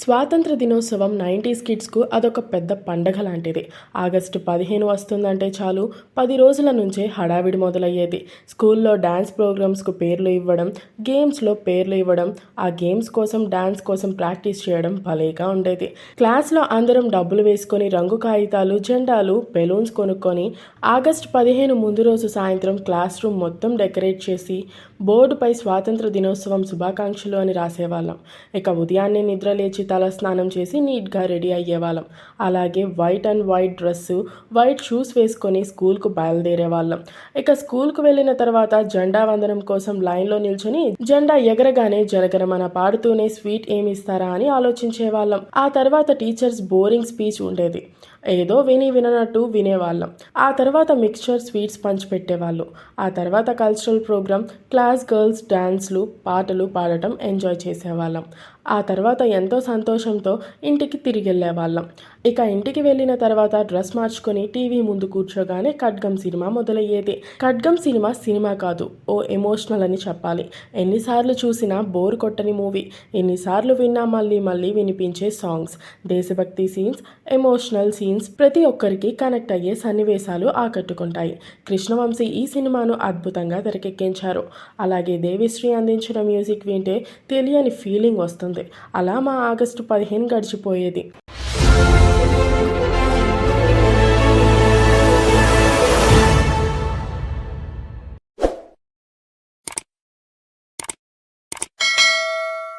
స్వాతంత్ర దినోత్సవం నైంటీస్ కిడ్స్కు అదొక పెద్ద పండగ లాంటిది. ఆగస్టు పదిహేను వస్తుందంటే చాలు. పది రోజుల నుంచే హడావిడి మొదలయ్యేది. స్కూల్లో డ్యాన్స్ ప్రోగ్రామ్స్కు పేర్లు ఇవ్వడం గేమ్స్లో పేర్లు ఇవ్వడం ఆ గేమ్స్ కోసం డ్యాన్స్ కోసం ప్రాక్టీస్ చేయడం భలేగా ఉండేది. క్లాస్లో అందరం డబ్బులు వేసుకొని రంగు కాగితాలు జెండాలు బెలూన్స్ కొనుక్కొని ఆగస్టు పదిహేను ముందు రోజు సాయంత్రం క్లాస్ రూమ్ మొత్తం డెకరేట్ చేసి బోర్డుపై స్వాతంత్ర దినోత్సవం శుభాకాంక్షలు అని రాసేవాళ్ళం. ఇక ఉదయాన్నే నిద్ర లేచి తల స్నానం చేసి నీట్గా రెడీ అయ్యేవాళ్ళం. అలాగే white and white dress white shoes వేసుకొని స్కూల్కు బయలుదేరే వాళ్ళం. ఇక స్కూల్కు వెళ్ళిన తర్వాత జెండా వందనం కోసం లైన్లో నిల్చొని జెండా ఎగరగానే జనగరమన పాడుతూనే స్వీట్ ఏమి ఇస్తారా అని ఆలోచించే వాళ్ళం ఆ తర్వాత టీచర్స్ బోరింగ్ స్పీచ్ ఉండేది. ఏదో విని విననట్టు వినేవాళ్ళం. ఆ తర్వాత మిక్స్చర్ స్వీట్స్ పంచిపెట్టేవాళ్ళు ఆ తర్వాత కల్చరల్ ప్రోగ్రామ్ క్లాస్ గర్ల్స్ డ్యాన్స్లు పాటలు పాడటం ఎంజాయ్ చేసేవాళ్ళం. ఆ తర్వాత ఎంతో సంతోషంతో ఇంటికి తిరిగి వెళ్ళేవాళ్ళం ఇక ఇంటికి వెళ్ళిన తర్వాత డ్రెస్ మార్చుకొని టీవీ ముందు కూర్చోగానే ఖడ్గం సినిమా మొదలయ్యేది. ఖడ్గం సినిమా సినిమా కాదు ఓ ఎమోషనల్ అని చెప్పాలి. ఎన్నిసార్లు చూసినా బోర్ కొట్టని మూవీ. ఎన్నిసార్లు విన్నా మళ్ళీ మళ్ళీ వినిపించే సాంగ్స్. దేశభక్తి సీన్స్ ఎమోషనల్ సీన్స్ ప్రతి ఒక్కరికి కనెక్ట్ అయ్యే సన్నివేశాలు ఆకట్టుకుంటాయి. కృష్ణవంశీ ఈ సినిమాను అద్భుతంగా తెరకెక్కించారు. అలాగే దేవిశ్రీ అందించిన మ్యూజిక్ వింటే తెలియని ఫీలింగ్ వస్తుంది. అలా మా ఆగస్టు పదిహేను గడిచిపోయేది.